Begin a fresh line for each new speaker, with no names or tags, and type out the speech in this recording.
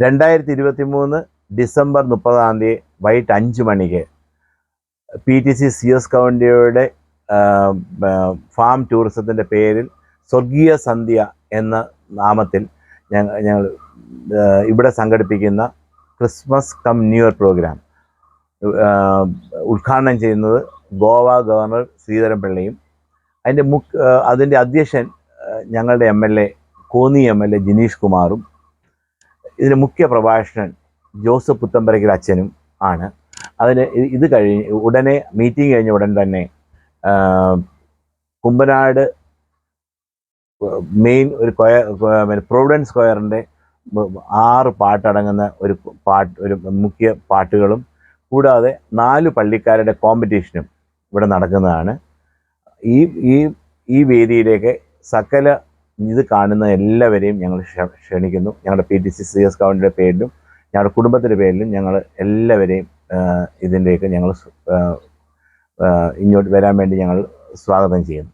രണ്ടായിരത്തി ഇരുപത്തി മൂന്ന് ഡിസംബർ മുപ്പതാം തീയതി വൈകിട്ട് അഞ്ച് മണിക്ക് P T C C S കൗണ്ടിയുടെ farm ടൂറിസത്തിന്റെ പേരിൽ സ്വർഗീയ സന്ധ്യ എന്ന നാമത്തിൽ ഞങ്ങൾ ഞങ്ങൾ ഇവിടെ സംഘടിപ്പിക്കുന്ന Christmas cum new year programme ഉദ്ഘാടനം ചെയ്യുന്നത് ഗോവ ഗവർണർ ശ്രീധരൻപിള്ളയും അതിന്റെ മുഖ് അതിന്റെ അധ്യക്ഷൻ ഞങ്ങളുടെ M L A Konni M L A Jineesh കുമാറും ഇതിന് മുഖ്യ പ്രഭാഷകൻ ജോസഫ് പുത്തമ്പരക്കൽ അച്ഛനും ആണ്. അതിന് ഇത് കഴിഞ്ഞ് ഉടനെ മീറ്റിംഗ് കഴിഞ്ഞ ഉടൻ തന്നെ കുമ്പനാട് മെയിൻ ഒരു കൊയർ പ്രൊവിഡൻസ് സ്ക്വയറിന്റെ ആറ് പാട്ടടങ്ങുന്ന ഒരു പാട്ട് ഒരു മുഖ്യ പാട്ടുകളും കൂടാതെ നാല് പള്ളിക്കാരുടെ കോമ്പറ്റീഷനും ഇവിടെ നടക്കുന്നതാണ്. ഈ ഈ ഈ വേദിയിലേക്ക് സകല ഇത് കാണുന്ന എല്ലാവരെയും ഞങ്ങൾ ക്ഷണിക്കുന്നു. ഞങ്ങളുടെ P T C C S കൗണ്ടിന്റെ പേരിലും ഞങ്ങളുടെ കുടുംബത്തിന്റെ പേരിലും ഞങ്ങൾ എല്ലാവരെയും ഇതിന്റെയൊക്കെ ഞങ്ങൾ ഇങ്ങോട്ട് വരാൻ വേണ്ടി ഞങ്ങൾ സ്വാഗതം ചെയ്യുന്നു.